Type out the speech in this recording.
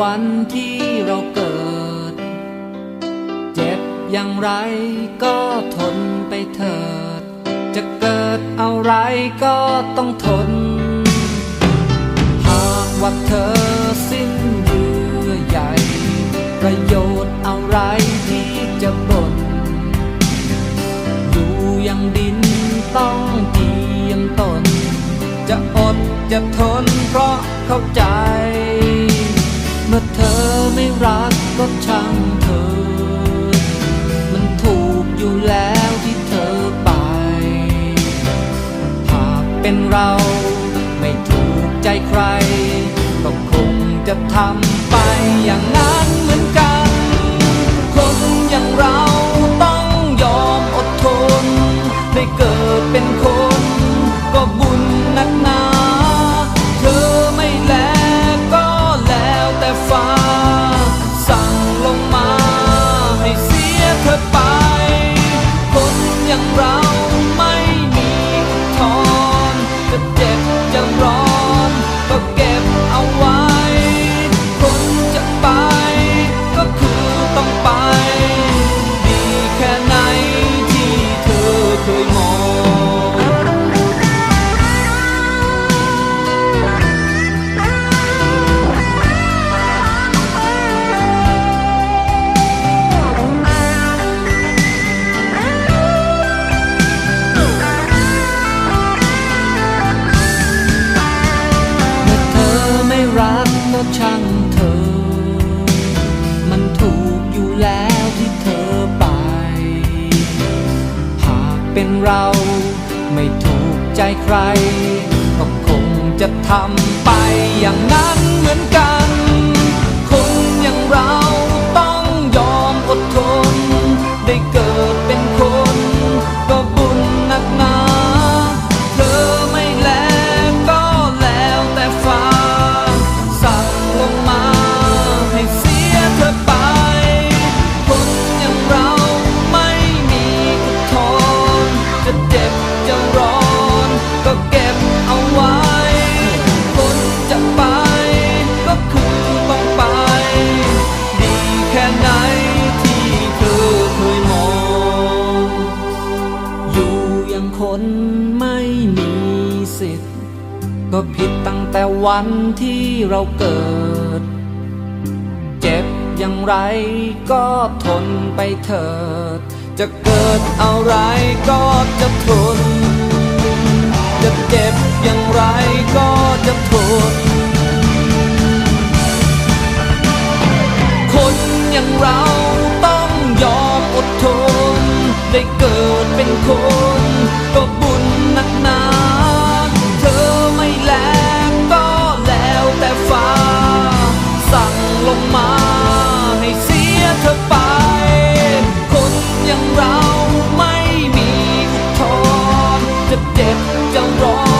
วันที่เราเกิด เจ็บอย่างไรก็ทนไปเถิด จะเกิดอะไรก็ต้องทน หากว่าเธอสิ้นเยื่อใยประโยชน์อะไรที่จะบ่นอยู่อยังดินต้องเจียมตน จะอดจะทนเพราะเข้าใจ ถ้าเธอไม่รักก็ช่างเธอ มันถูกอยู่แล้วที่เธอไป หากเป็นเราไม่ถูกใจใคร ก็คงจะทำไปอย่างนั้นเหมือนกัน ช่างเธอ มันถูกอยู่แล้วที่เธอไป หากเป็นเราไม่ถูกใจใคร ก็คงจะทำไปอย่างนั้นเหมือนกัน ยู่อย่างคนไม่มีสิทธิ์ ก็ผิดตั้งแต่วันที่เราเกิด เจ็บอย่างไรก็ทนไปเถิด จะเกิดอะไรก็จะทน จะเจ็บอย่างไรก็จะทน คนอย่างเรา wrong.